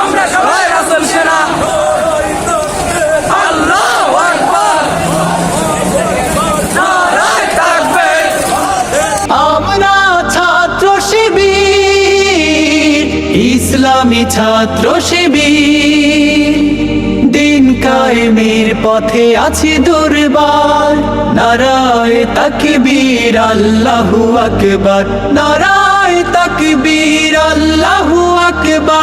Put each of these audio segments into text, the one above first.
আমরা ইসলামী ছাত্র শিবির। দিন কায়েমের পথে আছি দুর্বার। নারায় তাকবীর আল্লাহু আকবার। নারায় তাকবীর আল্লাহু আকবার।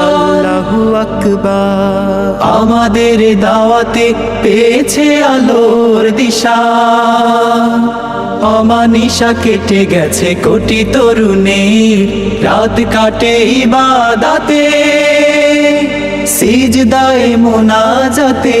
আল্লাহু আকবার। আমাদের দাওয়াতে পেয়েছে আলোর দিশা। অমানিশা কেটে গেছে কোটি তরুণে। রাত কাটে ইবাদাতে। সিজদায় মোনাজাতে।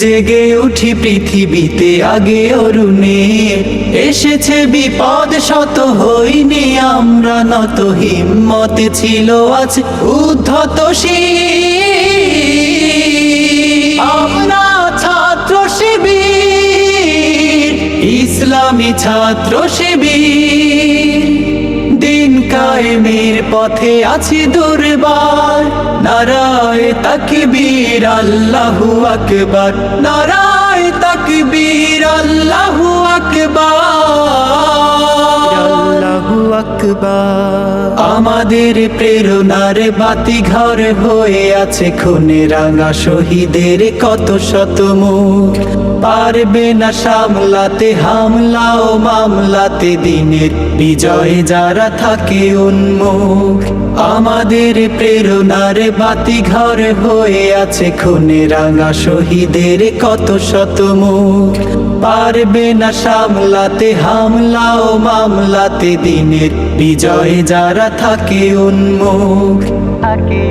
জেগে উঠি পৃথিবীতে আগে অরুণে। এসেছে বিপদ, শত হইনি, আমরা নত হিম্মতে ছিল আজ উদ্ধত আমরা ছাত্র শিবির, ইসলামী ছাত্র শিবির। দিন কায়েমের পথে আছে দুর্বার। নারায় তাকবীর, আল্লাহু আকবার। নারায় তাকবীর, আল্লাহু আকবার। আল্লাহু আকবার। আমাদের প্রেরণার বাতি ঘর হয়ে আছে খুনে রাঙা শহীদের কত শত মুখ। পারবে না সামলাতে হামলা ও মামলাতে দিনের বিজয় যারা থাকে উন্মুখ। আমাদের প্রেরণার বাতি ঘর হয়ে আছে খুনে রাঙা শহীদের কত শত মুখ। পারবে না সামলাতে হামলা ও মামলাতে দিনের বিজয় যারা থাকে উন্মুখ। থাকে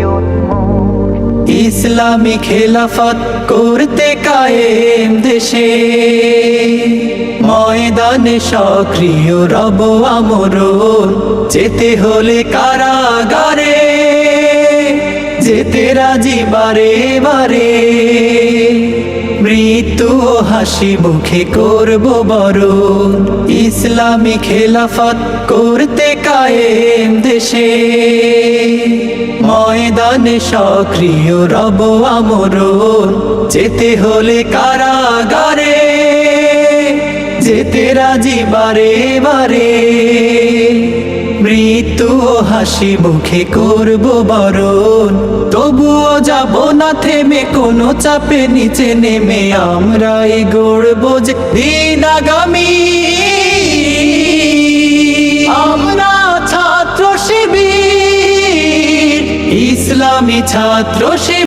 ইসলামী খেলাফত করতে কায়েম দেশে। ময়দানে সক্রিয় রব আমরণ। যেতে হলে কারাগারে, যেতে রাজি বারে বারে। মৃত্যু হাসি মুখে করব বরণ। ইসলামী খেলাফত করতে কায়েম দেশে। ময়দানে সক্রিয় রব আমরণ। যেতে হলে কারাগারে যেতে রাজি বারে বারে। মৃত্যু হাসি মুখে করব বরণ। তবুও যাব না থেমে, কোনো চাপে নিচে নেমে আমরা এ গড়ব যে দিন আগামী। আমরা ছাত্র শিবির, ইসলামী ছাত্র শিবির।